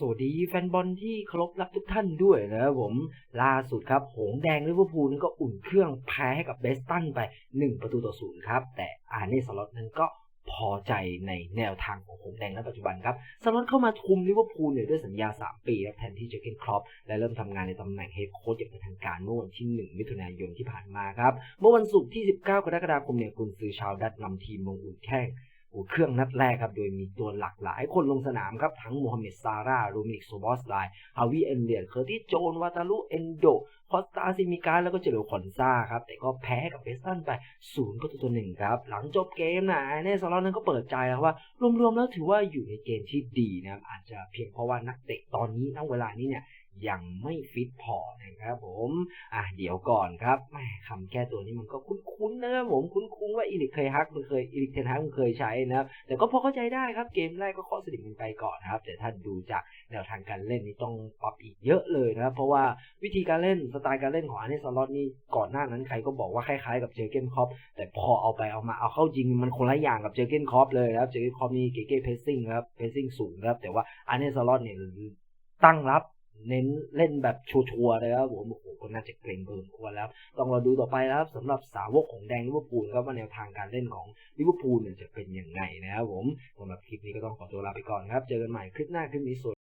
สวัสดีแฟนบอลที่เคารพรักทุกท่านด้วยนะครับผมล่าสุดครับ หงแดงลิเวอร์พูลนั้นก็อุ่นเครื่องแพ้ให้กับเบสตันไป 1 ประตูต่อศูนย์ครับ แต่อาร์เน่สล็อตนั้นก็พอใจในแนวทางของหงแดงณปัจจุบันครับสล็อตเข้ามาคุมลิเวอร์พูลเนี่ยด้วยสัญญา 3 ปีแทนที่เจอเกนครอปและเริ่มทำงานในตำแหน่งเฮดโค้ชอย่างเป็นทางการเมื่อวันที่ 1 มิถุนายนที่ผ่านมาครับ เมื่อวันศุกร์ที่ 19 กรกฎาคมเนี่ยกุนซือชาวดัตนำทีมลงอุ่นแข้ง เครื่องนัดแรกครับ โดยมีตัวหลักหลายคนลงสนามครับ ทั้งโมฮัมเหม็ดซาร่า รูมิกโซบอสไลฮาวิเอนเลียน เคอร์ติโจน วาตาลุ เอนโด คอสตาซิมิกา แล้วก็เจโรคอนซาครับ แต่ก็แพ้กับเวสตันไปศูนย์ประตูต่อหนึ่งครับ หลังจบเกมนะไอเน่ซาลอนนั้นก็เปิดใจแล้วว่า รวมๆแล้วถือว่าอยู่ในเกณฑ์ที่ดีนะครับ อาจจะเพียงเพราะว่านักเตะตอนนี้ณเวลานี้เนี่ย ยังไม่ฟิตพอนะครับผมอะเดี๋ยวก่อนครับแหมคำแก้ตัวนี้มันก็คุ้นๆนะครับผมคุ้นๆว่าอีลิกเคยฮักมันเคยอีลิกเทนฮักมันเคยใช้นะครับแต่ก็พอเข้าใจได้ครับเกมแรกก็ข้อสนิทกันไปก่อนนะครับ แต่ถ้าดูจากแนวทางการเล่นนี่ต้องปรับอีกเยอะเลยนะครับ เพราะว่าวิธีการเล่นสไตล์การเล่นของอาร์เนสลอตนี่ก่อนหน้านั้นใครก็บอกว่าคล้ายๆกับเจอร์เกนคอปแต่พอเอาไปเอามาเอาเข้าจริงมันคนละอย่างกับเจอร์เกนคอปเลยนะครับเจอร์เกนคอปนี่เก๋ๆเพสซิ่งครับเพสซิ่งสูงครับแต่ว่าอาร์เนสลอตเนี่ยตั้งรับ เน้นเล่นแบบชัวร์ๆเลยครับผมโอ้โหคนน่าจะเกรงพอสมควรแล้ว ต้องรอดูต่อไปนะครับสำหรับสาวกของแดงลิเวอร์พูลครับว่าแนวทางการเล่นของลิเวอร์พูลเนี่ยจะเป็นยังไงนะครับผมสำหรับคลิปนี้ก็ต้องขอตัวลาไปก่อนครับ เจอกันใหม่คลิปหน้าคลิปนี้สวัสดี